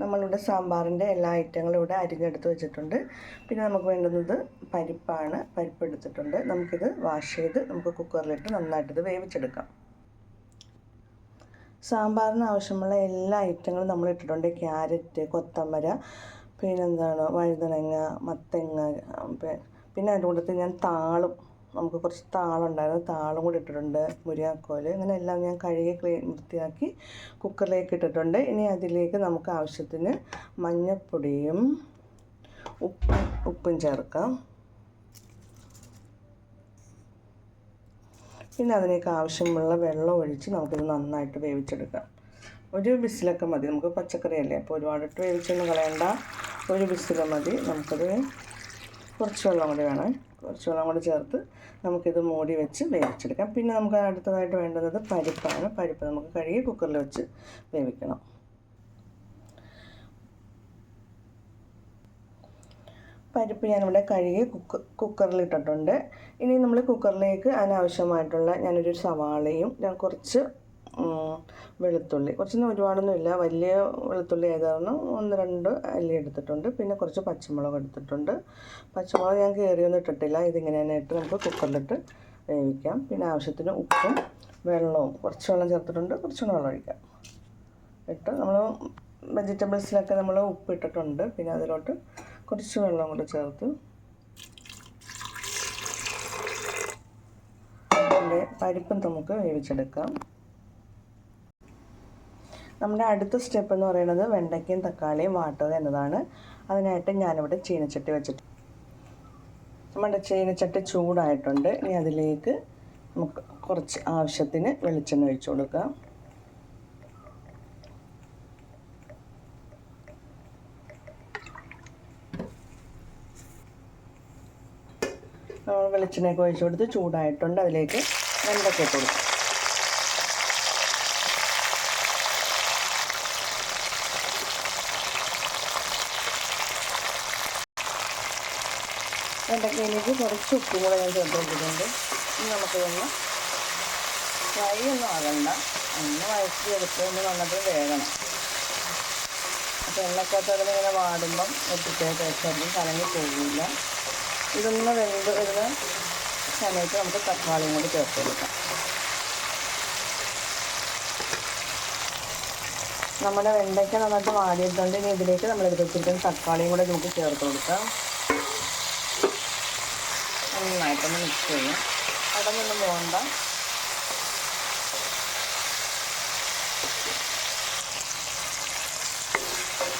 നമ്മളിവിടെ സാമ്പാറിന്റെ എല്ലാ ഐറ്റങ്ങളും ഇവിടെ അരിഞ്ഞെടുത്ത് വെച്ചിട്ടുണ്ട്. പിന്നെ നമുക്ക് വേണ്ടുന്നത് പരിപ്പാണ്. പരിപ്പ് എടുത്തിട്ടുണ്ട്. നമുക്കിത് വാഷ് ചെയ്ത് നമുക്ക് കുക്കറിലിട്ട് നന്നായിട്ടിത് വേവിച്ചെടുക്കാം. സാമ്പാറിന് ആവശ്യമുള്ള എല്ലാ ഐറ്റങ്ങളും നമ്മൾ ഇട്ടിട്ടുണ്ട്. ക്യാരറ്റ് കൊത്തമര പിന്നെന്താണ് വഴുതനങ്ങ മത്തങ്ങ പിന്നെ അതിന്റെ കൂട്ടത്തിൽ ഞാൻ താളും നമുക്ക് കുറച്ച് താളുണ്ടായിരുന്നു. താളും കൂടി ഇട്ടിട്ടുണ്ട്. മുരിയാക്കോൽ അങ്ങനെ എല്ലാം ഞാൻ കഴുകി ക്ലീൻ വൃത്തിയാക്കി കുക്കറിലേക്ക് ഇട്ടിട്ടുണ്ട്. ഇനി അതിലേക്ക് നമുക്ക് ആവശ്യത്തിന് മഞ്ഞൾപ്പൊടിയും ഉപ്പ് ഉപ്പും ചേർക്കാം. പിന്നെ അതിലേക്ക് ആവശ്യമുള്ള വെള്ളം ഒഴിച്ച് നമുക്കിത് നന്നായിട്ട് വേവിച്ചെടുക്കാം. ഒരു ബിസിലൊക്കെ മതി. നമുക്ക് പച്ചക്കറിയല്ലേ? അപ്പോൾ ഒരുപാടിട്ട് വേവിച്ചൊന്നും കളയണ്ട. ഒരു ബിസിൽ മതി. നമുക്കത് കുറച്ച് വെള്ളം കൂടി വേണം. കുറച്ച് വെള്ളം കൂടി ചേർത്ത് നമുക്കിത് മൂടി വെച്ച് വേവിച്ചെടുക്കാം. പിന്നെ നമുക്ക് അടുത്തതായിട്ട് വേണ്ടുന്നത് പരിപ്പാണ്. പരിപ്പ് നമുക്ക് കഴുകി കുക്കറിൽ വെച്ച് വേവിക്കണം. പരിപ്പ് ഞാനിവിടെ കഴുകി കുക്ക് കുക്കറിൽ ഇട്ടിട്ടുണ്ട്. ഇനി നമ്മൾ കുക്കറിലേക്ക് അതിനാവശ്യമായിട്ടുള്ള ഞാനൊരു സവാളയും ഞാൻ കുറച്ച് വെളുത്തുള്ളി. കുറച്ചൊന്നും ഒരുപാടൊന്നുമില്ല. വലിയ വെളുത്തുള്ളി ആയതാണ് ഒന്ന് രണ്ട് അല്ലി എടുത്തിട്ടുണ്ട്. പിന്നെ കുറച്ച് പച്ചമുളക് എടുത്തിട്ടുണ്ട്. പച്ചമുളക് ഞാൻ കയറിയൊന്നും ഇട്ടിട്ടില്ല. ഇതിങ്ങനെ തന്നെ ഇട്ട് നമുക്ക് കുക്കറിലിട്ട് വേവിക്കാം. പിന്നെ ആവശ്യത്തിന് ഉപ്പും വെള്ളവും. കുറച്ച് വെള്ളം ചേർത്തിട്ടുണ്ട്. കുറച്ചുകൂടെ വെള്ളം ഒഴിക്കാം. ഇട്ട് നമ്മൾ വെജിറ്റബിൾസിലൊക്കെ നമ്മൾ ഉപ്പ് ഇട്ടിട്ടുണ്ട്. പിന്നെ അതിലോട്ട് കുറച്ച് വെള്ളം കൂടെ ചേർത്ത് അതിന്റെ പരിപ്പും നമുക്ക് വേവിച്ചെടുക്കാം. നമ്മുടെ അടുത്ത സ്റ്റെപ്പ് എന്ന് പറയുന്നത് വെണ്ടയ്ക്കയും തക്കാളിയും വാട്ടുക എന്നതാണ്. അതിനായിട്ട് ഞാനിവിടെ ചീനച്ചട്ടി വെച്ചിട്ട് നമ്മുടെ ചീനച്ചട്ടി ചൂടായിട്ടുണ്ട്. ഇനി അതിലേക്ക് നമുക്ക് കുറച്ച് ആവശ്യത്തിന് വെളിച്ചെണ്ണ ഒഴിച്ചു കൊടുക്കാം. വെളിച്ചെണ്ണയൊക്കെ ഒഴിച്ചു കൊടുത്ത് ചൂടായിട്ടുണ്ട്. അതിലേക്ക് വെണ്ടയ്ക്ക കൊടുക്കാം. വെണ്ടയ്ക്കയിലേക്ക് കുറച്ച് ഉപ്പും കൂടെ ഞാൻ ചേർത്ത് കൊടുത്തിട്ടുണ്ട് ഇനി നമുക്ക് നമുക്കിതൊന്ന് ഫ്രൈ ഒന്നും ആകണ്ട. ഒന്ന് വഴറ്റിയെടുത്ത് ഒന്ന് വന്നിട്ട് വേകണം അപ്പോൾ എണ്ണക്കകത്ത് അതിലിങ്ങനെ വാടുമ്പം ഒട്ടിച്ചേ തേച്ചതും കലങ്ങി പോകില്ല. ഇതൊന്ന് വെന്ത് വരുന്ന സമയത്ത് നമുക്ക് തക്കാളിയും കൂടി ചേർത്ത് കൊടുക്കാം. നമ്മുടെ വെണ്ടയ്ക്ക നന്നായിട്ട് വാടിയിട്ടുണ്ട്. ഇനി ഇതിലേക്ക് നമ്മൾ എടുത്ത് വെച്ചിരിക്കുന്ന തക്കാളിയും കൂടെ നമുക്ക് ചേർത്ത് കൊടുക്കാം. നന്നായിട്ടൊന്ന് മിക്സ് ചെയ്യും. അടങ്ങൊന്നും പോകണ്ട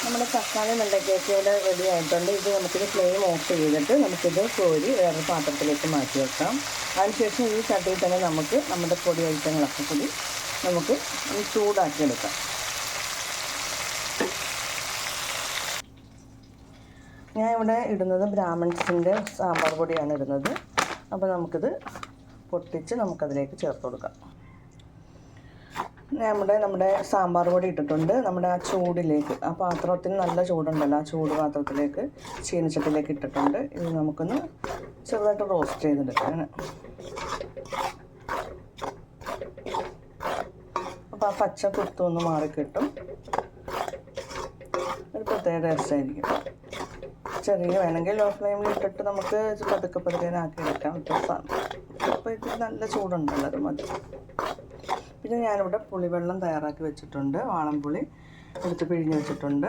നമ്മുടെ തക്കാളി വെണ്ടയ്ക്കൊക്കെ റെഡി ആയിട്ടുണ്ട്. ഇത് നമുക്കിത് ഫ്ലെയിം ഓഫ് ചെയ്തിട്ട് നമുക്കിത് കോരി വേറെ പാത്രത്തിലേക്ക് മാറ്റി വെക്കാം. അതിനുശേഷം ഈ ചട്ടിയിൽ തന്നെ നമുക്ക് നമ്മുടെ പൊടി ഐറ്റങ്ങളൊക്കെ കൂടി നമുക്ക് ചൂടാക്കി എടുക്കാം ഞാൻ ഇവിടെ ഇടുന്നത് ബ്രാഹ്മിൻസിന്റെ സാമ്പാർ പൊടിയാണ് ഇടുന്നത്. അപ്പോൾ നമുക്കിത് പൊട്ടിച്ച് നമുക്കതിലേക്ക് ചേർത്ത് കൊടുക്കാം. നമ്മുടെ നമ്മുടെ സാമ്പാർ പൊടി ഇട്ടിട്ടുണ്ട്. നമ്മുടെ ആ ചൂടിലേക്ക് ആ പാത്രത്തിന് നല്ല ചൂടുണ്ടല്ലോ ആ ചൂട് പാത്രത്തിലേക്ക് ചീനച്ചട്ടിലേക്ക് ഇട്ടിട്ടുണ്ട്. ഇത് നമുക്കൊന്ന് ചെറുതായിട്ട് റോസ്റ്റ് ചെയ്തെടുക്കാം. അപ്പോൾ ആ പച്ച കുത്തൊന്ന് മാറിക്കിട്ടും. ഒരു പ്രത്യേക ടേസ്റ്റ് ആയിരിക്കും ചെറിയ വേണമെങ്കിൽ ലോ ഫ്ലെയിമിൽ ഇട്ടിട്ട് നമുക്ക് പതുക്കെ പതുക്കെ ആക്കി എടുക്കാം അപ്പോൾ ഇത് നല്ല ചൂടുണ്ടല്ലോ അത് മതി. പിന്നെ ഞാനിവിടെ പുളിവെള്ളം തയ്യാറാക്കി വെച്ചിട്ടുണ്ട്. വാളംപുളി എടുത്ത് പിഴിഞ്ഞ് വെച്ചിട്ടുണ്ട്.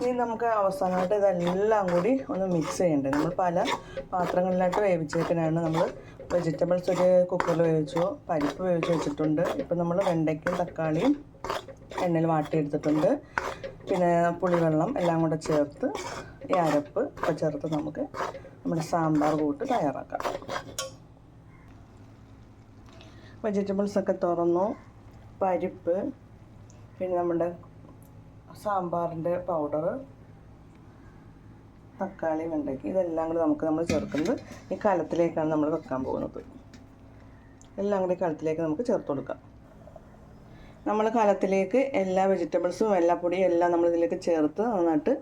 ഇനി നമുക്ക് അവസാനമായിട്ട് ഇതെല്ലാം കൂടി ഒന്ന് മിക്സ് ചെയ്യേണ്ടത് നമ്മൾ പല പാത്രങ്ങളിലായിട്ട് വേവിച്ചേക്കാനാണ് നമ്മൾ വെജിറ്റബിൾസ് ഒരു കുക്കറിൽ വേവിച്ചു പരിപ്പ് വേവിച്ച് വെച്ചിട്ടുണ്ട്. ഇപ്പം നമ്മൾ വെണ്ടയ്ക്കും തക്കാളിയും എണ്ണയിൽ വാട്ടിയെടുത്തിട്ടുണ്ട്. പിന്നെ പുളിവെള്ളം എല്ലാം കൂടെ ചേർത്ത് ഈ അരപ്പ് ഒക്കെ ചേർത്ത് നമുക്ക് നമ്മുടെ സാമ്പാർ കൂട്ട് തയ്യാറാക്കാം. വെജിറ്റബിൾസ് ഒക്കെ തുറന്നു. പരിപ്പ് പിന്നെ നമ്മുടെ സാമ്പാറിന്റെ പൗഡർ തക്കാളി വെണ്ടയ്ക്ക് ഇതെല്ലാം കൂടി നമുക്ക് നമ്മൾ ചേർക്കുന്നത് ഈ കലത്തിലേക്കാണ് നമ്മൾ വെക്കാൻ പോകുന്നത്. എല്ലാം കൂടി കലത്തിലേക്ക് നമുക്ക് ചേർത്ത് കൊടുക്കാം. നമ്മൾ കലത്തിലേക്ക് എല്ലാ വെജിറ്റബിൾസും എല്ലാ പൊടിയും എല്ലാം നമ്മൾ ഇതിലേക്ക് ചേർത്ത് നന്നായിട്ട്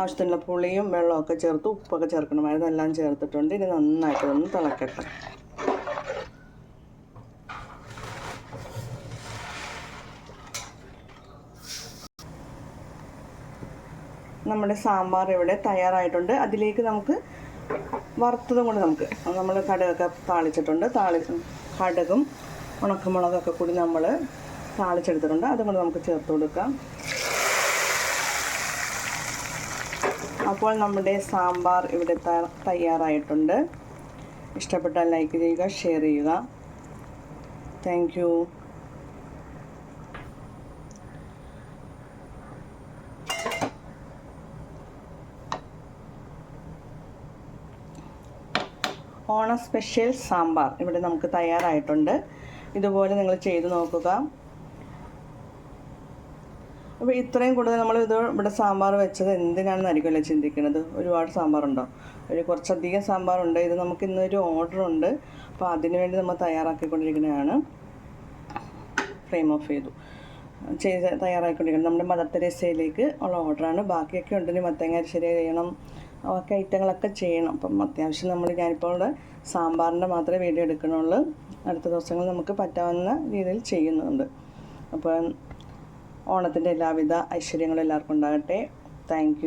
ആവശ്യത്തിനുള്ള പുളിയും വെള്ളമൊക്കെ ചേർത്ത് ഉപ്പൊക്കെ ചേർക്കണമായിരുന്നു. എല്ലാം ചേർത്തിട്ടുണ്ട്. ഇനി നന്നായിട്ട് ഒന്ന് തിളക്കട്ടെ. നമ്മുടെ സാമ്പാർ ഇവിടെ തയ്യാറായിട്ടുണ്ട്. അതിലേക്ക് നമുക്ക് വറുത്തതും കൂടി നമുക്ക് നമ്മൾ കടുകൊക്കെ താളിച്ചിട്ടുണ്ട്. താളി കടുകും ഉണക്കമുളകൊക്കെ കൂടി നമ്മൾ താളിച്ചെടുത്തിട്ടുണ്ട്. അതും കൂടി നമുക്ക് ചേർത്ത് കൊടുക്കാം. അപ്പോൾ നമ്മുടെ സാമ്പാർ ഇവിടെ തയ്യാറായിട്ടുണ്ട്. ഇഷ്ടപ്പെട്ടാൽ ലൈക്ക് ചെയ്യുക ഷെയർ ചെയ്യുക. താങ്ക് ഓണ സ്പെഷ്യൽ സാമ്പാർ ഇവിടെ നമുക്ക് തയ്യാറായിട്ടുണ്ട്. ഇതുപോലെ നിങ്ങൾ ചെയ്ത് നോക്കുക. അപ്പോൾ ഇത്രയും കൂടുതൽ നമ്മൾ ഇത് ഇവിടെ സാമ്പാർ വെച്ചത് എന്തിനാണെന്നായിരിക്കുമല്ലോ ചിന്തിക്കുന്നത്? ഒരുപാട് സാമ്പാറുണ്ടോ? ഒരു കുറച്ചധികം സാമ്പാറുണ്ട്. ഇത് നമുക്ക് ഇന്നൊരു ഓർഡർ ഉണ്ട്. അപ്പോൾ അതിനുവേണ്ടി നമ്മൾ തയ്യാറാക്കിക്കൊണ്ടിരിക്കുന്നതാണ്. ഫ്രെയിം ഓഫ് ചെയ്തു. ചെയ്ത് തയ്യാറാക്കിക്കൊണ്ടിരിക്കുന്നത് നമ്മുടെ മദർ തെരേസയിലേക്ക് ഉള്ള ഓർഡറാണ് ബാക്കിയൊക്കെ ഉണ്ട് ഇനി മത്തങ്ങ ശരി ചെയ്യണം ഒക്കെ ഐറ്റങ്ങളൊക്കെ ചെയ്യണം. അപ്പം അത്യാവശ്യം നമ്മൾ ഞാനിപ്പോൾ ഇവിടെ സാമ്പാറിന്റെ മാത്രമേ വീഡിയോ എടുക്കണുള്ളൂ അടുത്ത ദിവസങ്ങളിൽ നമുക്ക് പറ്റാവുന്ന രീതിയിൽ ചെയ്യുന്നുണ്ട്. അപ്പം ഓണത്തിന്റെ എല്ലാവിധ ഐശ്വര്യങ്ങളും എല്ലാവർക്കും ഉണ്ടാകട്ടെ. താങ്ക്